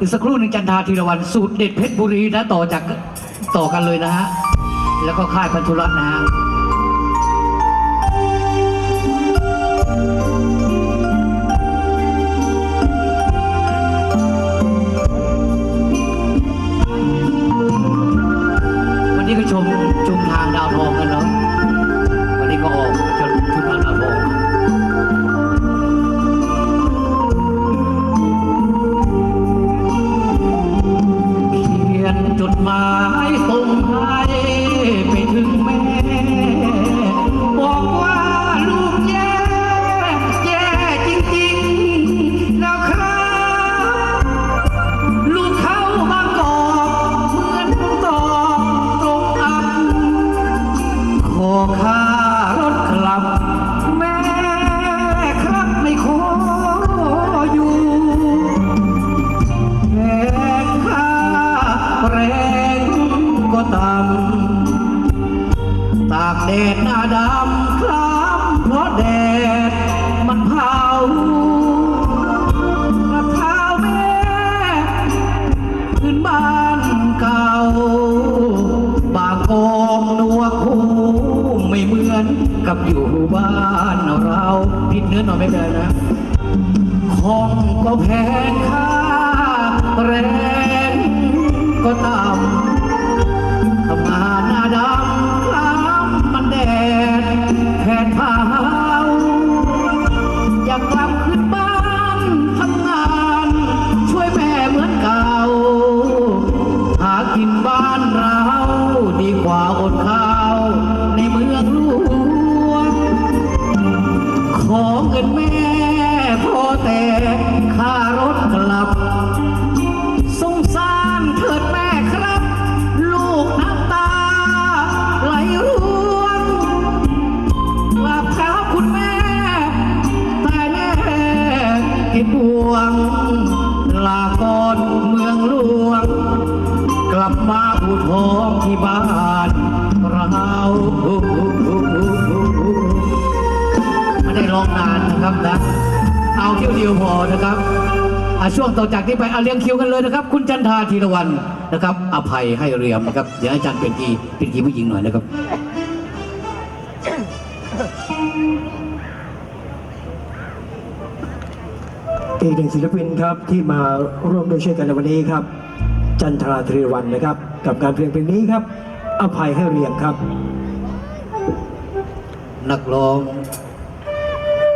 อีกสักครู่หนึ่งจันทาธีรวันสูตรเด็ดเพชรบุรีนะต่อจากต่อกันเลยนะฮะ แล้วก็ค่ายพันธุรัตน์นะฮะวันนี้ก็ชมชมทางดาวทองกันเนาะ จดหมายส่งให้ไปถึง แดดหน้าดำคล้ำเพราะแดดมันเผากระเท้าแม่ขึ้นบ้านเก่า บางกองนัวคู่ไม่เหมือนกับอยู่บ้านเราผิดเนื้อหน่อยไม่เป็นไรนะของก็แพงค่าแรงก็ต่ำ เผาอยากกลับขึ้นบ้านทำงานช่วยแม่เหมือนเก่า หากินบ้านเราดีกว่าอดข้าวในเมืองหลวงขอเงินแม่พอแต่ค่ารถกลับับมาอุทองที่บ้านเราไม่ได้ร้องนานนะครับนะ เอาเที่ยวเดียวพอนะครับช่วงต่อจากนี้ไปเอาเรียงคิวกันเลยนะครับ คุณจันทาธีรวันนะครับ อภัยให้เรียมนะครับเดี๋ยวอาจารย์เป็นกีเป็นกีผู้หญิงหน่อยนะครับอีกหนึ่งศิลปินครับที่มาร่วมด้วยช่วยกันในวันนี้ครับ จันทราธรีวันนะครับ กับการเพลงเพลงนี้ครับ อภัยให้เรียงครับ นักร้อง